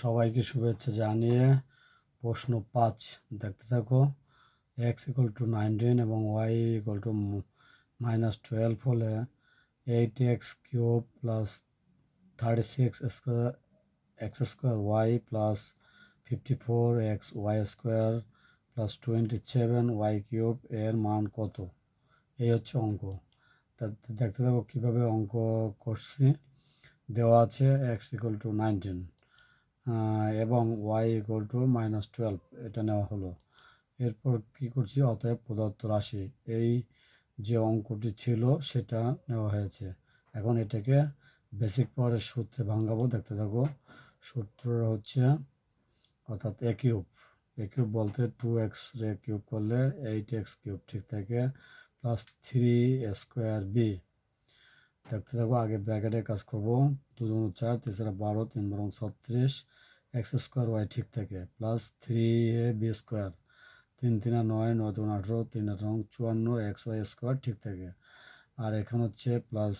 সবাইকে শুভেচ্ছা জানিয়ে প্রশ্ন পাঁচ দেখতে থাকো। এক্স ইকুয়াল টু নাইনটিন এবং y equal to minus twelve হলে eight x cube plus thirty six square x square y plus fifty four x y square plus twenty seven y cube এর মান কত? এই হচ্ছে অঙ্ক। দেখতে থাকো কীভাবে অঙ্ক করছি। দেওয়া আছে এক্স ইকুয়াল টু নাইনটিন এবং y equal to minus twelve এটা নেওয়া হলো। এরপর কি করছি? অতএব প্রদত্ত রাশি, এই যে অঙ্কটি ছিল সেটা নেওয়া হয়েছে। এখন এটাকে বেসিক পাওয়ারের সূত্রে ভাঙাবো। দেখতে থাকো সূত্র হচ্ছে অর্থাৎ এ কিউব এ কিউব বলতে টু এক্স রে কিউব করলে এইট এক্স কিউব ঠিক থাকে প্লাস থ্রি স্কোয়ার বি দেখতে থাকব আগে ব্র্যাকেটে কাজ করব। দু দুগুণ চার তিনশো বারো, তিন বরং ছত্রিশ। এক্স স্কোয়ার ওয়াই ঠিক থাকে plus three a b square তিন তিনা নয় নয় দুগুণ আঠেরো, তিন রং চুয়ান্ন এক্স ওয়াই স্কোয়ার ঠিক থাকে। আর এখানে হচ্ছে প্লাস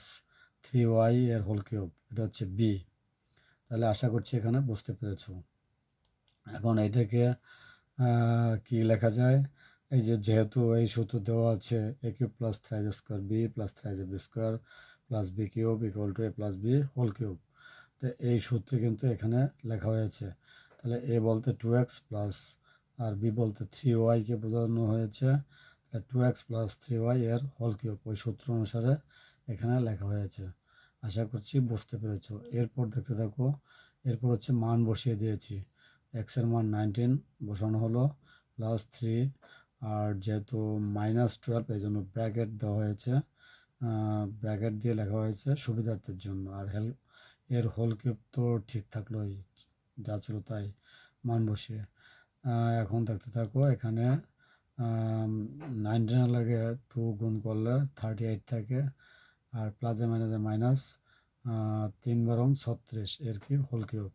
থ্রি ওয়াই এর হোল কিউব এটা হচ্ছে বি তাহলে আশা করছি এখানে বুঝতে পেরেছ। এখন এটাকে কি লেখা যায়? এই যে যেহেতু এই সূত্র দেওয়া আছে a cube plus thrice square b plus thrice b square plus b cube equal to a plus b whole cube তো এই সূত্রে কিন্তু এখানে লেখা হয়েছে। তাহলে এ বলতে টু এক্স প্লাস আর বি বলতে থ্রি ওয়াইকে বোঝানো হয়েছে। Two x plus three y এর হোল কিউব ওই সূত্র অনুসারে এখানে লেখা হয়েছে। আশা করছি বুঝতে পেরেছ। এরপর দেখতে থাকো। এরপর হচ্ছে মান বসিয়ে দিয়েছি। এক্সের মান নাইনটিন বসানো হলো প্লাস থ্রি আর যেহেতু মাইনাস টুয়েলভ এই জন্য ব্র্যাকেট দেওয়া হয়েছে। ব্র্যাকেট দিয়ে লেখা হয়েছে সুবিধার্থের জন্য। আর হেল, এর হোল কিউব তো ঠিক থাকলোই, যা ছিল তাই মান বসিয়ে। এখন দেখতে থাকো, এখানে নাইনটিনের লাগে টু গুণ করলে থার্টি এইট থাকে, আর প্লাজে মাইনাসে মাইনাস তিন বারং ছত্রিশ, এর কি হোল কিউব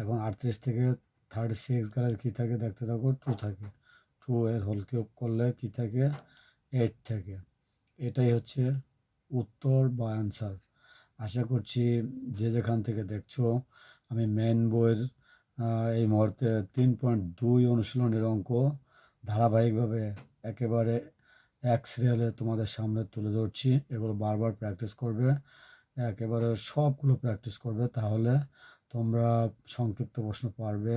এখন আটত্রিশ থেকে থার্টি সিক্স গেলে কী থাকে দেখতে থাকো টু থাকে। টু এর হোল কিউব করলে কী থাকে? এইট থাকে। এটাই হচ্ছে উত্তর বা অ্যান্সার আশা করছি যে যেখান থেকে দেখছ, আমি মেন বইয়ের এই মুহূর্তে তিন পয়েন্ট দুই অনুশীলনের অঙ্ক ধারাবাহিকভাবে একেবারে এক সিরিয়ালে তোমাদের সামনে তুলে ধরছি। এগুলো বারবার প্র্যাকটিস করবে, একেবারে সবগুলো প্র্যাকটিস করবে, তাহলে তোমরা সংক্ষিপ্ত প্রশ্ন পারবে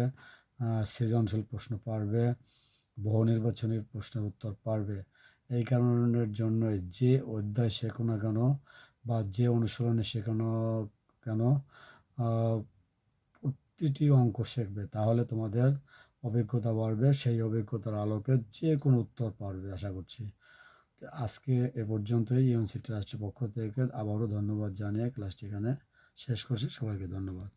সৃজনশীল প্রশ্ন পারবে, বহু নির্বাচনী প্রশ্নের উত্তর পারবে। এই কারণের জন্যই যে অধ্যায় শেখো না কেন বা যে অনুশীলনে শেখানো কেন প্রতিটি অঙ্ক শিখবে। তাহলে তোমাদের অভিজ্ঞতা বাড়বে, সেই অভিজ্ঞতার আলোকে যে কোনো উত্তর পারবে আশা করছি। আজকে এ পর্যন্তই। ইউনিভার্সিটি রাষ্ট্রের পক্ষ থেকে আবারও ধন্যবাদ জানিয়ে ক্লাসটি এখানে শেষ করছি। সবাইকে ধন্যবাদ।